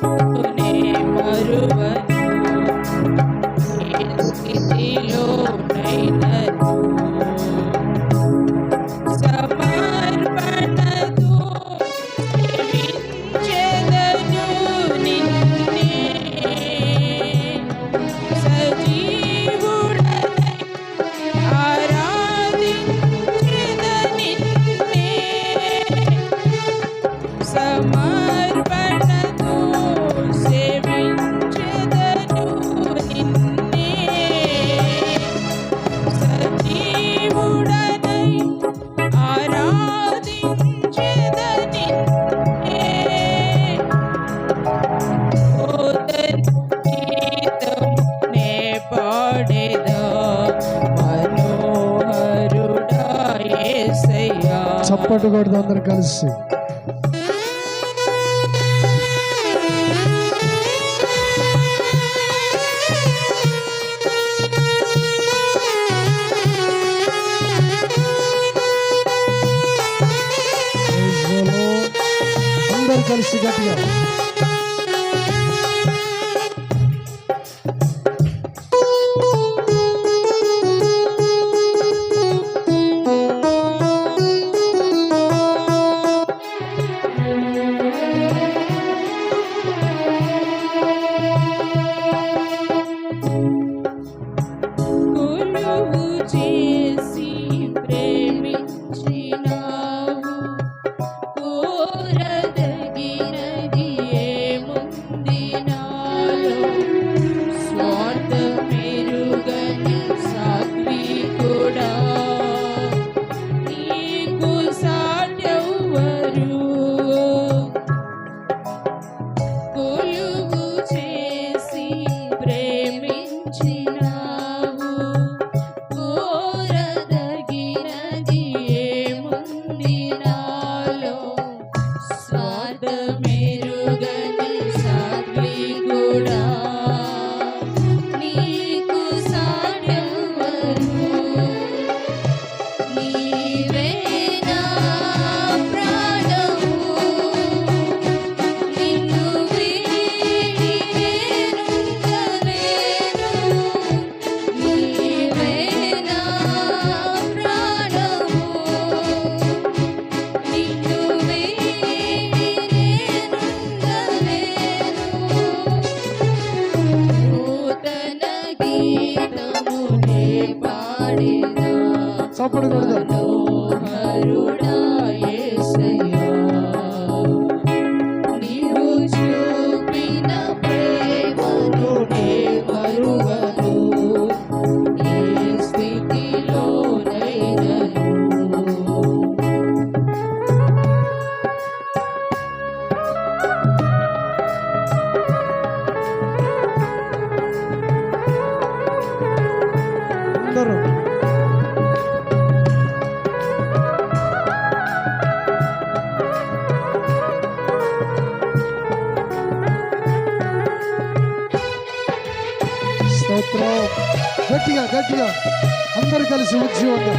మరువను ఏ స్థితిలోనైనా पड़को अंदर कल మిత్రం గట్టిగా గట్టిగా అందరు కలిసి ఉద్యోగం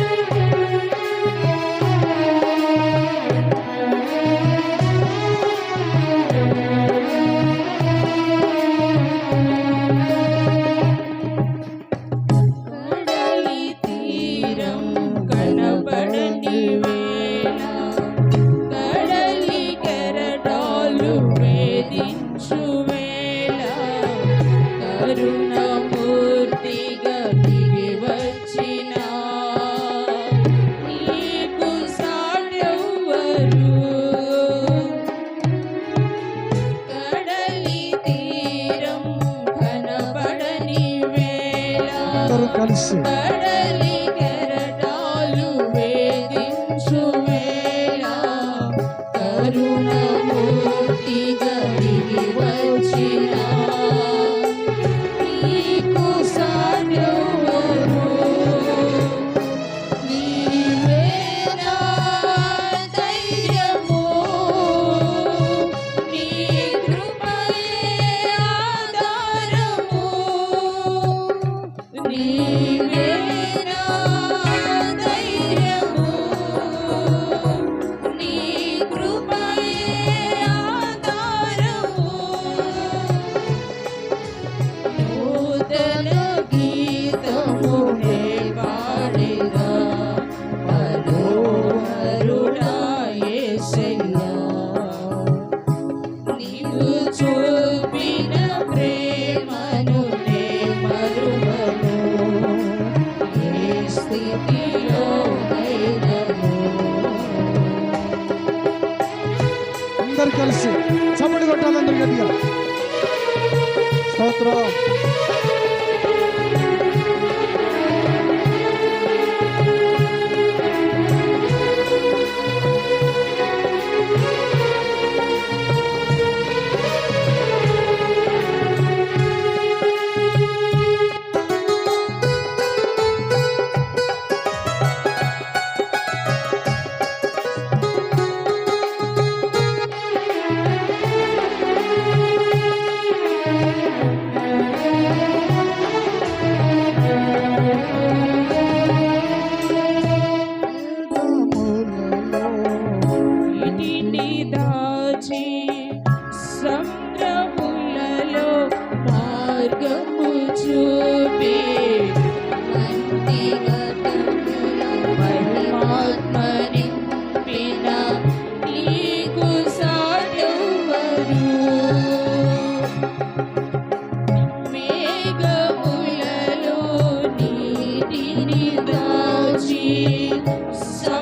Saudade, saudade.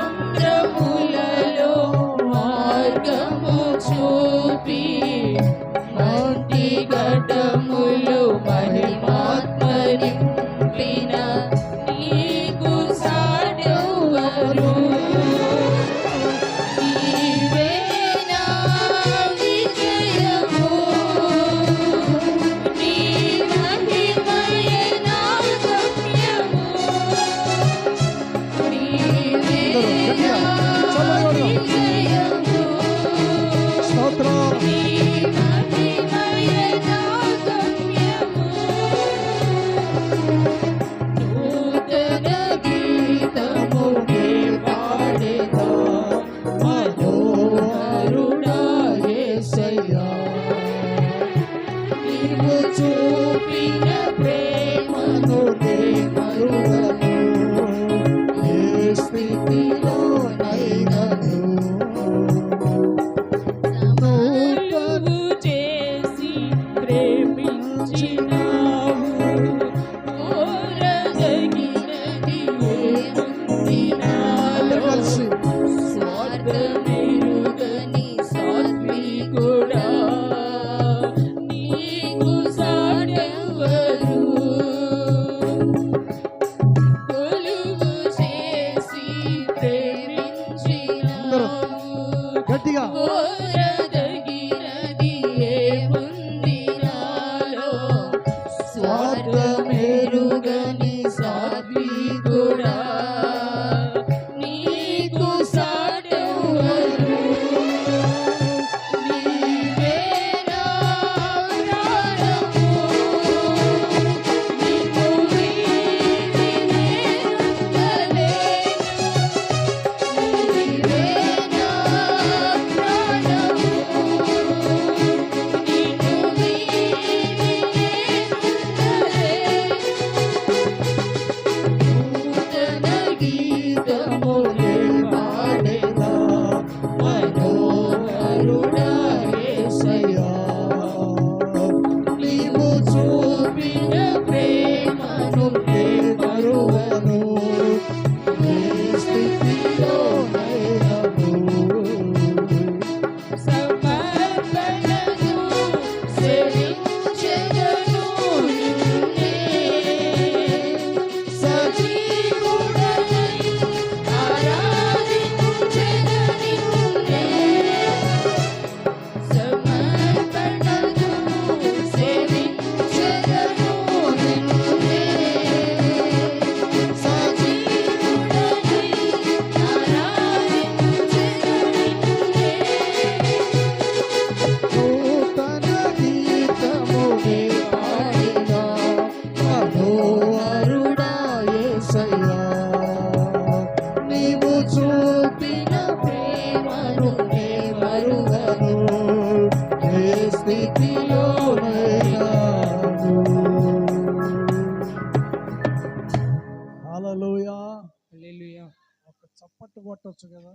సపట్టు కొట్టుతుసు కదా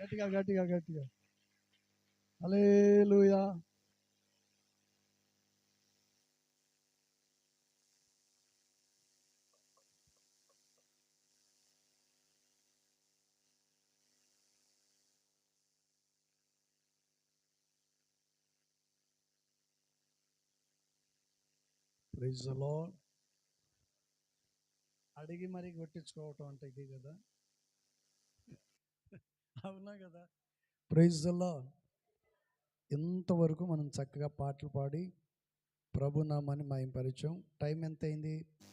గట్టిగా గట్టిగా గట్టిగా హల్లెలూయా ప్రైజ్ ది లార్డ్ అడికి మరి కొట్టించుకోవటం అంటే ఇది కదా అవునా కదా ప్రైజ్లో ఇంతవరకు మనం చక్కగా పాటలు పాడి ప్రభు నామాన్ని మాయం పరిచయం టైం ఎంత అయింది